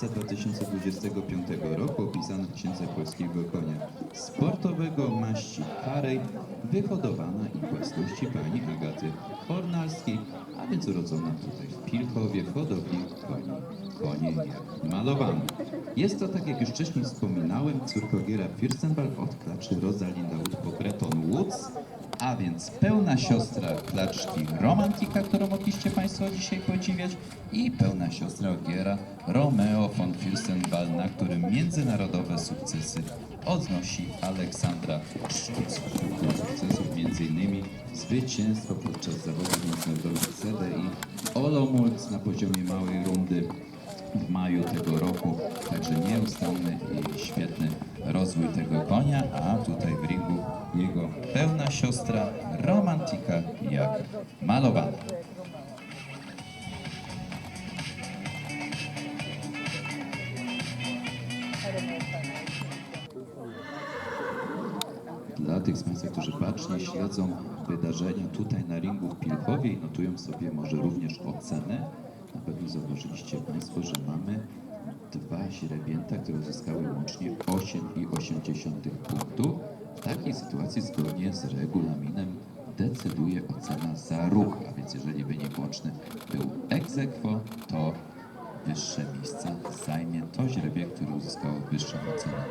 czerwca 2025 roku opisana w Księdze Polskiego Konia Sportowego maści karej, wyhodowana i własności pani Agaty Fornalskiej, a więc urodzona tutaj w Pilchowie hodowli koni, konie jak malowane. Jest to, tak jak już wcześniej wspominałem, córkogiera Fürstenwald od klaczy Rosalinda po Breton Woods, a więc pełna siostra klaczki Romantika, którą mogliście Państwo dzisiaj podziwiać i pełna siostra ogiera Romeo von Fürstenwald, na którym międzynarodowe sukcesy odnosi Aleksandra. Wśród sukcesów m.in. zwycięstwo podczas zawodów międzynarodowych CDI Olomouc na poziomie małej rundy w maju tego roku. Także nieustanny i świetny rozwój tego konia, a tutaj w ringu jego pełna siostra romantika jak malowana. Dla tych z Państwa, którzy bacznie śledzą wydarzenia tutaj na ringu w Pilchowie i notują sobie może również oceny, na pewno zauważyliście Państwo, że mamy dwa źrebięta, które uzyskały łącznie 8,8 punktu. W takiej sytuacji zgodnie z regulaminem decyduje ocena za ruch, a więc jeżeli wynik łączny był ex aequo, to wyższe miejsce zajmie to źrebie, które uzyskało wyższą ocenę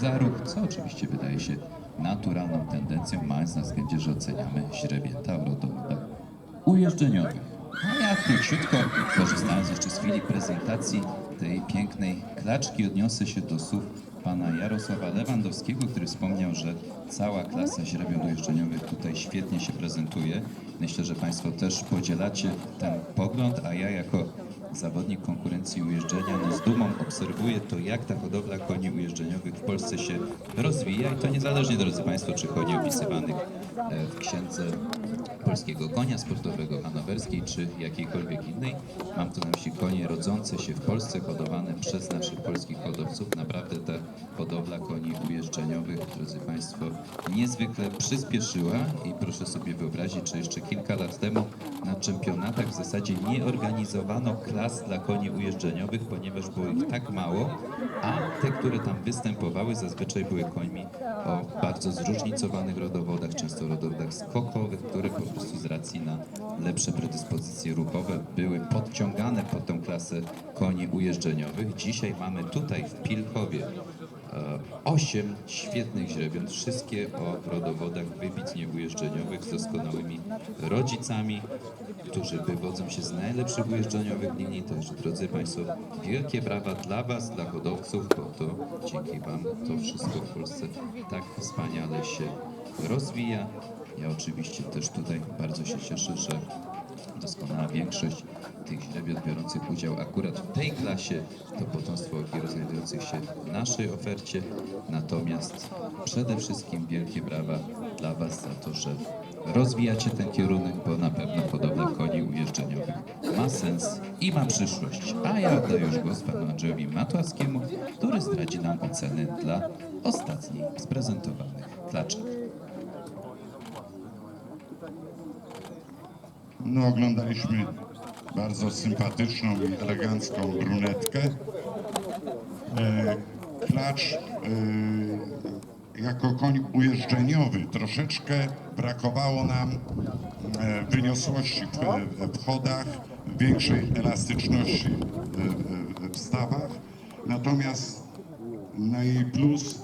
za ruch, co oczywiście wydaje się naturalną tendencją, mając na względzie, że oceniamy źrebięta w rodowodach ujeżdżeniowych. A ja króciutko, z chwili prezentacji tej pięknej klaczki, odniosę się do słów pana Jarosława Lewandowskiego, który wspomniał, że cała klasa źrebiąt ujeżdżeniowych tutaj świetnie się prezentuje. Myślę, że państwo też podzielacie ten pogląd, a ja jako zawodnik konkurencji ujeżdżenia, no z dumą obserwuję to, jak ta hodowla koni ujeżdżeniowych w Polsce się rozwija i to niezależnie, drodzy Państwo, czy koni opisywanych e, w księdze polskiego konia sportowego hanowerskiej, czy jakiejkolwiek innej. Mam tu na myśli konie rodzące się w Polsce, hodowane przez naszych polskich hodowców. Naprawdę ta hodowla koni ujeżdżeniowych, drodzy Państwo, niezwykle przyspieszyła i proszę sobie wyobrazić, że jeszcze kilka lat temu na czempionatach w zasadzie nie organizowano klas dla koni ujeżdżeniowych, ponieważ było ich tak mało, a te, które tam występowały, zazwyczaj były końmi o bardzo zróżnicowanych rodowodach, często rodowodach skokowych, które po prostu z racji na lepsze predyspozycje ruchowe były podciągane pod tą klasę koni ujeżdżeniowych. Dzisiaj mamy tutaj w Pilchowie osiem świetnych źrebiąt, wszystkie o rodowodach wybitnie ujeżdżeniowych z doskonałymi rodzicami, którzy wywodzą się z najlepszych ujeżdżeniowych linii. Także drodzy Państwo, wielkie brawa dla Was, dla hodowców, bo to dzięki Wam to wszystko w Polsce tak wspaniale się rozwija. Ja oczywiście też tutaj bardzo się cieszę, że doskonała większość tych źrebiot biorących udział akurat w tej klasie to potomstwo ogier znajdujących się w naszej ofercie. Natomiast przede wszystkim wielkie brawa dla Was za to, że rozwijacie ten kierunek, bo na pewno hodowla koni ujeżdżeniowych ma sens i ma przyszłość. A ja oddaję już głos panu Andrzejowi Matłackiemu, który zdradzi nam oceny dla ostatniej z prezentowanych klaczek. No, oglądaliśmy bardzo sympatyczną i elegancką brunetkę. E, klacz e, jako koń ujeżdżeniowy. Troszeczkę brakowało nam e, wyniosłości w, w chodach, większej elastyczności w, w, stawach. Natomiast na jej plus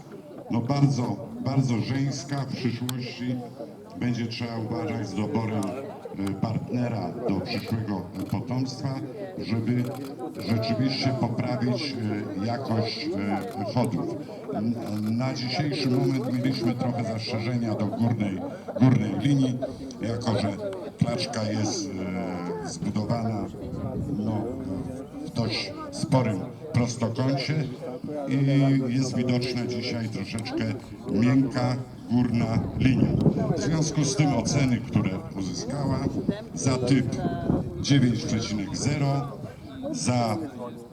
no bardzo, bardzo żeńska w przyszłości. Będzie trzeba uważać z doborem partnera do przyszłego e, potomstwa, żeby rzeczywiście poprawić e, jakość e, chodów. N- Na dzisiejszy moment mieliśmy trochę zastrzeżenia do górnej, górnej linii, jako że klaczka jest e, zbudowana no, w dość sporym prostokącie i jest widoczna dzisiaj troszeczkę miękka górna linia. W związku z tym oceny, które uzyskała za typ 9,0, za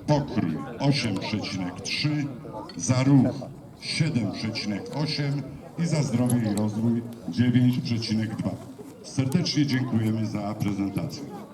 pokrój 8,3, za ruch 7,8 i za zdrowie i rozwój 9,2. Serdecznie dziękujemy za prezentację.